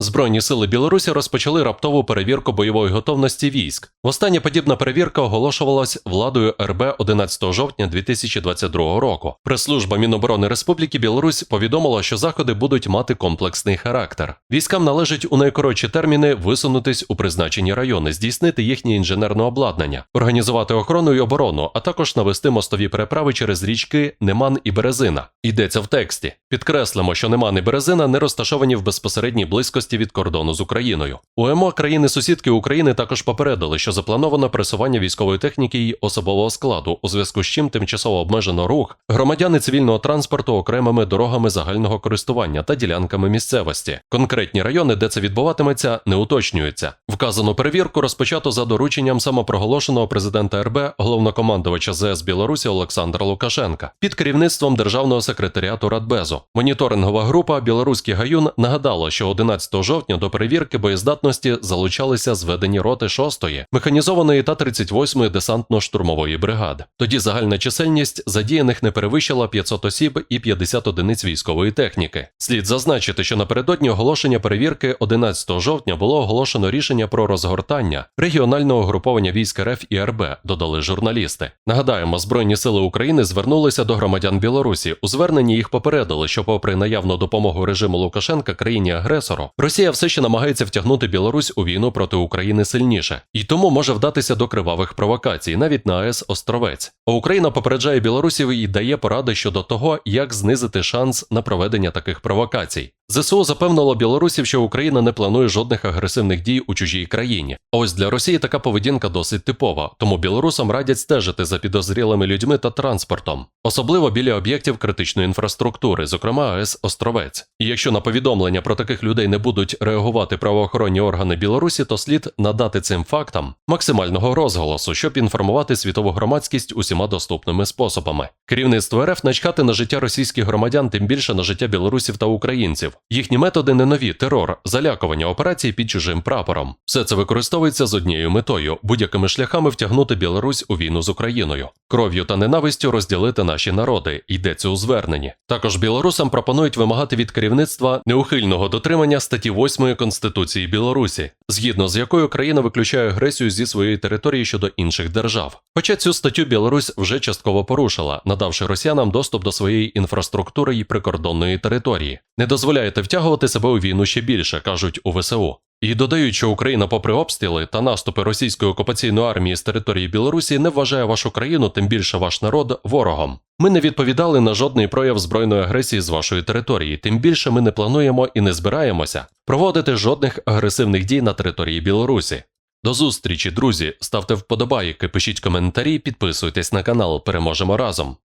Збройні сили Білорусі розпочали раптову перевірку бойової готовності військ. Востаннє подібна перевірка оголошувалась владою РБ 11 жовтня 2022 року. Прес-служба Міноборони Республіки Білорусь повідомила, що заходи будуть мати комплексний характер. Військам належить у найкоротші терміни висунутись у призначені райони, здійснити їхнє інженерне обладнання, організувати охорону і оборону, а також навести мостові переправи через річки Неман і Березина. Йдеться в тексті. Підкреслимо, що Неман і Березина не розташовані в безпосередній близькості від кордону з Україною. УМО країни-сусідки України також попередили, що заплановано пресування військової техніки і особового складу, у зв'язку з чим тимчасово обмежено рух громадяни цивільного транспорту окремими дорогами загального користування та ділянками місцевості. Конкретні райони, де це відбуватиметься, не уточнюються. Вказану перевірку розпочато за дорученням самопроголошеного президента РБ, головнокомандувача ЗС Білорусі Олександра Лукашенка під керівництвом державного секретаріату Радбезу. Моніторингова група Білоруський гаюн нагадала, що 11 жовтня до перевірки боєздатності залучалися зведені роти 6-ї, механізованої та 38-ї десантно-штурмової бригади. Тоді загальна чисельність задіяних не перевищила 500 осіб і 50 одиниць військової техніки. Слід зазначити, що напередодні оголошення перевірки 11 жовтня було оголошено рішення про розгортання регіонального груповання військ РФ і РБ, додали журналісти. Нагадаємо, Збройні сили України звернулися до громадян Білорусі. У зверненні їх попередили, що, попри наявну допомогу режиму Лукашенка країні-агресору, Росія все ще намагається втягнути Білорусь у війну проти України сильніше, і тому може вдатися до кривавих провокацій, навіть на АЕС Островець. А Україна попереджає білорусів і дає поради щодо того, як знизити шанс на проведення таких провокацій. ЗСУ запевнило білорусів, що Україна не планує жодних агресивних дій у чужій країні. Ось для Росії така поведінка досить типова, тому білорусам радять стежити за підозрілими людьми та транспортом, особливо біля об'єктів критичної інфраструктури, зокрема АЕС Островець. І якщо на повідомлення про таких людей не будуть реагувати правоохоронні органи Білорусі, то слід надати цим фактам максимального розголосу, щоб інформувати світову громадськість усіма доступними способами. Керівництво РФ начхати на життя російських громадян, тим більше на життя білорусів та українців. Їхні методи не нові: терор, залякування операцій під чужим прапором. Все це використовується з однією метою будь-якими шляхами втягнути Білорусь у війну з Україною, кров'ю та ненавистю розділити наші народи. Йдеться у зверненні. Також білорусам пропонують вимагати від керівництва неухильного дотримання статті 8 Конституції Білорусі, згідно з якою країна виключає агресію зі своєї території щодо інших держав. Хоча цю статтю Білорусь вже частково порушила, надавши росіянам доступ до своєї інфраструктури і прикордонної території. Не дозволяєте втягувати себе у війну ще більше, кажуть у ВСУ. І додають, що Україна, попри обстріли та наступи російської окупаційної армії з території Білорусі, не вважає вашу країну, тим більше ваш народ, ворогом. Ми не відповідали на жодний прояв збройної агресії з вашої території, тим більше ми не плануємо і не збираємося проводити жодних агресивних дій на території Білорусі. До зустрічі, друзі! Ставте вподобайки, пишіть коментарі, підписуйтесь на канал. Переможемо разом.